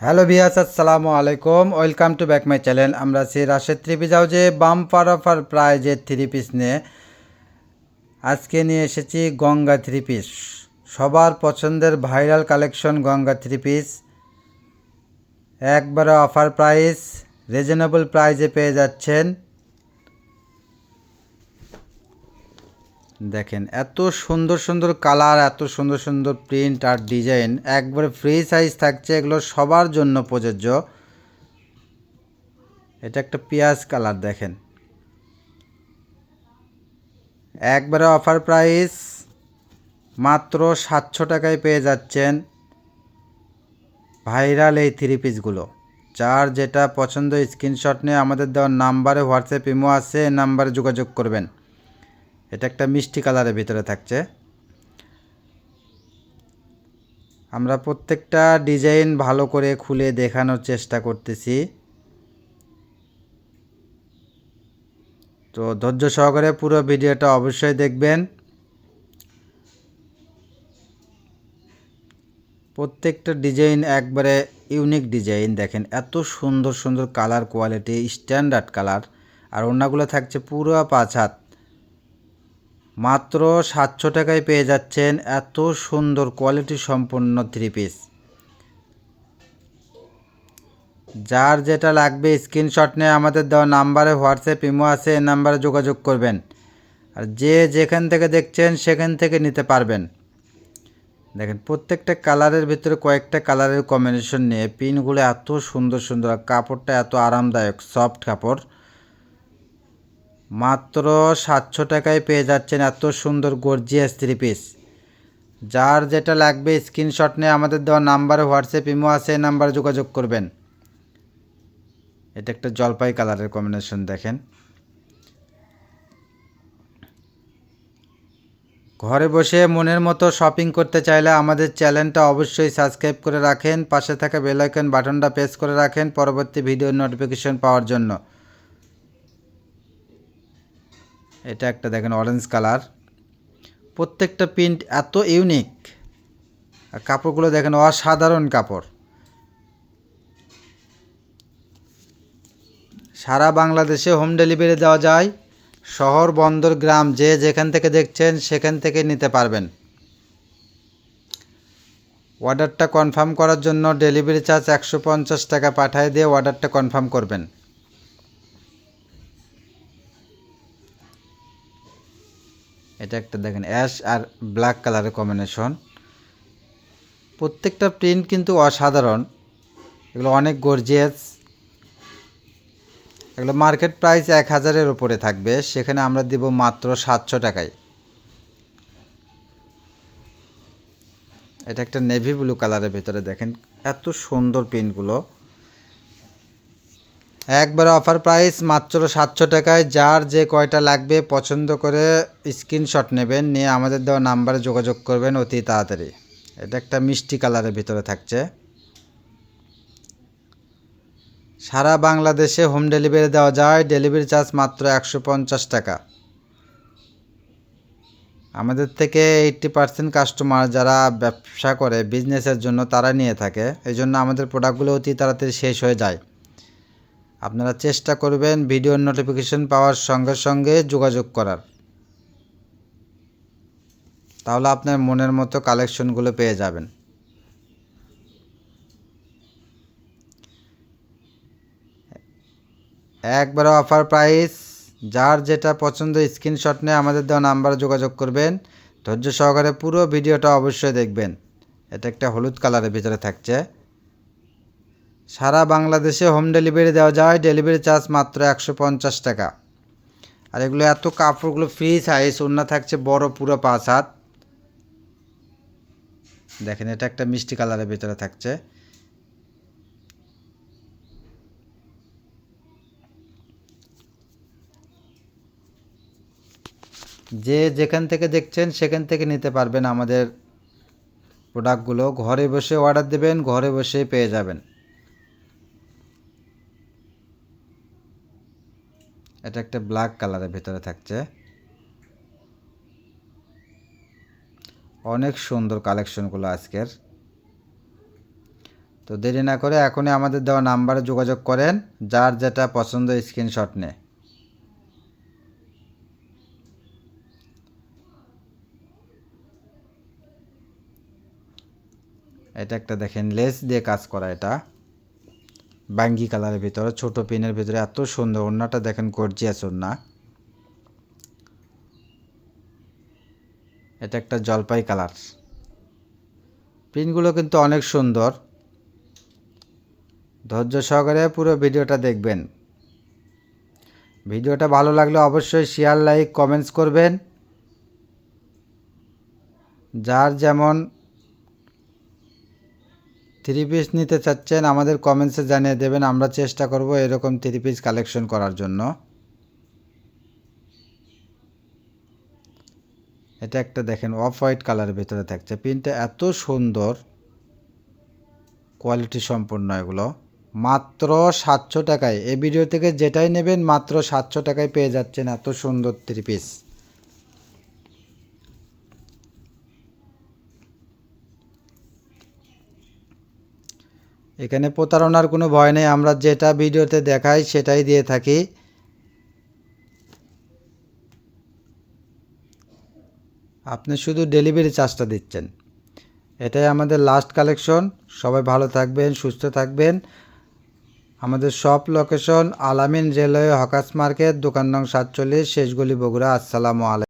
Hello বিহাস আসসালামু আলাইকুম। Welcome to back my channel. আমরা আছি রাশেদ থ্রি যে বাম বাম্পার অফার প্রাইজের থ্রি পিস নিয়ে আজকে নিয়ে এসেছি গঙ্গা থ্রি পিস সবার পছন্দের viral collection Ganga three piece একবারে অফার প্রাইস রিজনেবল প্রাইজে পেয়ে যাচ্ছেন। দেখেন, এত সুন্দর সুন্দর কালার, এত সুন্দর সুন্দর প্রিন্ট আর ডিজাইন একবারে ফ্রি সাইজ থাকছে, এগুলো সবার জন্য প্রযোজ্য। এটা একটা পেঁয়াজ কালার, দেখেন। একবারে অফার প্রাইস মাত্র সাতশো টাকায় পেয়ে যাচ্ছেন ভাইরাল এই থ্রি পিসগুলো যার যেটা পছন্দ স্ক্রিনশট নিয়ে আমাদের দেওয়ার নাম্বারে হোয়াটসঅ্যাপ ইমো আছে নাম্বারে যোগাযোগ করবেন। এটা একটা মিষ্টি কালারের ভিতরে থাকছে। আমরা প্রত্যেকটা ডিজাইন ভালো করে খুলে দেখানোর চেষ্টা করতেছি। তো ধৈর্য সহকারে পুরো ভিডিওটা অবশ্যই দেখবেন। প্রত্যেকটা ডিজাইন একবারে ইউনিক ডিজাইন, দেখেন এত সুন্দর সুন্দর কালার কোয়ালিটি, স্ট্যান্ডার্ড কালার, আর অন্যগুলো থাকছে পুরো পাঁচ হাত। মাত্র সাতশো টাকায় পেয়ে যাচ্ছেন এত সুন্দর কোয়ালিটি সম্পন্ন থ্রি পিস যার যেটা লাগবে স্ক্রিনশট নিয়ে আমাদের দেওয়া নাম্বারে হোয়াটসঅ্যাপ ইমো আছে, এই নাম্বারে যোগাযোগ করবেন। আর যে যেখান থেকে দেখছেন সেখান থেকে নিতে পারবেন। দেখেন, প্রত্যেকটা কালারের ভিতরে কয়েকটা কালারের কম্বিনেশন নিয়ে পিনগুলো এত সুন্দর সুন্দর কাপড়টা এত আরামদায়ক সফট কাপড়। মাত্র সাতশো টাকায় পেয়ে যাচ্ছেন এত সুন্দর গর্জিয়াস থ্রি পিস যার যেটা লাগবে স্ক্রিনশট নিয়ে আমাদের দেওয়া নাম্বারে হোয়াটসঅ্যাপ ইমো আছে, এই নাম্বারে যোগাযোগ করবেন। এটা একটা জলপাই কালারের কম্বিনেশন দেখেন। ঘরে বসে মনের মতো শপিং করতে চাইলে আমাদের চ্যানেলটা অবশ্যই সাবস্ক্রাইব করে রাখেন, পাশে থাকা বেল আইকন বাটনটা প্রেস করে রাখেন, পরবর্তী ভিডিও নোটিফিকেশন পাওয়ার জন্য। এটা একটা দেখেন অরেঞ্জ কালার প্রত্যেকটা প্রিন্ট এত ইউনিক আর কাপড়গুলো দেখেন অসাধারণ কাপড়। সারা বাংলাদেশে হোম ডেলিভারি দেওয়া যায়। শহর, বন্দর, গ্রাম, যে যেখান থেকে দেখছেন সেখান থেকে নিতে পারবেন। অর্ডারটা কনফার্ম করার জন্য ডেলিভারি চার্জ একশো পঞ্চাশ টাকা পাঠিয়ে দিয়ে অর্ডারটা কনফার্ম করবেন। এটা একটা দেখেন অ্যাশ আর ব্ল্যাক কালারের কম্বিনেশন প্রত্যেকটা প্রিন্ট কিন্তু অসাধারণ। এগুলো অনেক গর্জিয়াস এগুলো মার্কেট প্রাইস এক হাজারের ওপরে থাকবে। সেখানে আমরা দিব মাত্র সাতশো টাকায়। এটা একটা নেভি ব্লু কালারের ভেতরে দেখেন। এত সুন্দর প্রিন্টগুলো একবারে অফার প্রাইস মাত্র সাতশো টাকায়। যার যে কয়টা লাগবে, পছন্দ করে স্ক্রিনশট নেবেন, নিয়ে আমাদের দেওয়া নাম্বারে যোগাযোগ করবেন অতি তাড়াতাড়ি। এটা একটা মিষ্টি কালারের ভিতরে থাকছে। সারা বাংলাদেশে হোম ডেলিভারি দেওয়া যায়। ডেলিভারি চার্জ মাত্র একশো পঞ্চাশ টাকা। আমাদের থেকে এইট্টি পার্সেন্ট কাস্টমার যারা ব্যবসা করে বিজনেসের জন্য তারা নিয়ে থাকে। এই জন্য আমাদের প্রোডাক্টগুলো অতি তাড়াতাড়ি শেষ হয়ে যায়। আপনারা চেষ্টা করবেন ভিডিওর নোটিফিকেশন পাওয়ার সঙ্গে সঙ্গে যোগাযোগ করার। তাহলে আপনার মনের মতো কালেকশনগুলো পেয়ে যাবেন। একবারে অফার প্রাইস যার যেটা পছন্দ স্ক্রিনশট নিয়ে আমাদের দেওয়া নাম্বারে যোগাযোগ করবেন। ধৈর্য সহকারে পুরো ভিডিওটা অবশ্যই দেখবেন। এটা একটা হলুদ কালারের ভিতরে থাকছে। সারা বাংলাদেশে হোম ডেলিভারি দেওয়া যায় ডেলিভারি চার্জ মাত্র একশো পঞ্চাশ টাকা। আর এগুলো এত কাপড়গুলো ফ্রি সাইজ অন্য থাকছে বড় পুরো পাঁচ হাত। দেখেন, এটা একটা মিষ্টি কালারের ভিতরে থাকছে। যে যেখান থেকে দেখছেন, সেখান থেকে নিতে পারবেন আমাদের প্রোডাক্টগুলো ঘরে বসে অর্ডার দেবেন, ঘরে বসেই পেয়ে যাবেন। এটা একটা ব্ল্যাক কালারের ভিতরে থাকছে। অনেক সুন্দর কালেকশনগুলো আজকের। তো দেরি না করে এখনই আমাদের দেওয়া নাম্বারে যোগাযোগ করেন, যার যেটা পছন্দ স্ক্রিনশট নে। এটা একটা দেখেন লেস দিয়ে কাজ করা এটা। বাঙ্গি কালারের ভিতরে, ছোট পিনের ভিতরে, এত সুন্দর। ওড়নাটা দেখেন গর্জিয়াস ওড়না। এটা একটা জলপাই কালার। পিনগুলো কিন্তু অনেক সুন্দর। ধৈর্য সহকারে পুরো ভিডিওটা দেখবেন। ভিডিওটা ভালো লাগলে অবশ্যই শেয়ার লাইক কমেন্টস করবেন। যার যেমন থ্রি পিস নিতে চাচ্ছেন, আমাদের কমেন্টসে জানিয়ে দেবেন, আমরা চেষ্টা করব এরকম থ্রি পিস কালেকশন করার জন্য। এটা একটা দেখেন অফ হোয়াইট কালারের ভেতরে থাকছে। প্রিন্টটা এত সুন্দর কোয়ালিটি সম্পূর্ণ এগুলো। মাত্র সাতশো টাকায়, এই ভিডিও থেকে যেটাই নেবেন, মাত্র সাতশো টাকায় পেয়ে যাচ্ছেন এত সুন্দর থ্রি পিস। এখানে প্রতারণার কোনো ভয় নেই, আমরা যেটা ভিডিওতে দেখাই সেটাই দিয়ে থাকি। আপনি শুধু ডেলিভারি চার্জটা দিচ্ছেন। এটাই আমাদের লাস্ট কালেকশন সবাই ভালো থাকবেন, সুস্থ থাকবেন। আমাদের সব লোকেশন আলামিন রেলওয়ে হকাস মার্কেট, দোকান নং সাতচল্লিশ, শেষগুলি বগুড়া। আসসালামু আলাইকুম।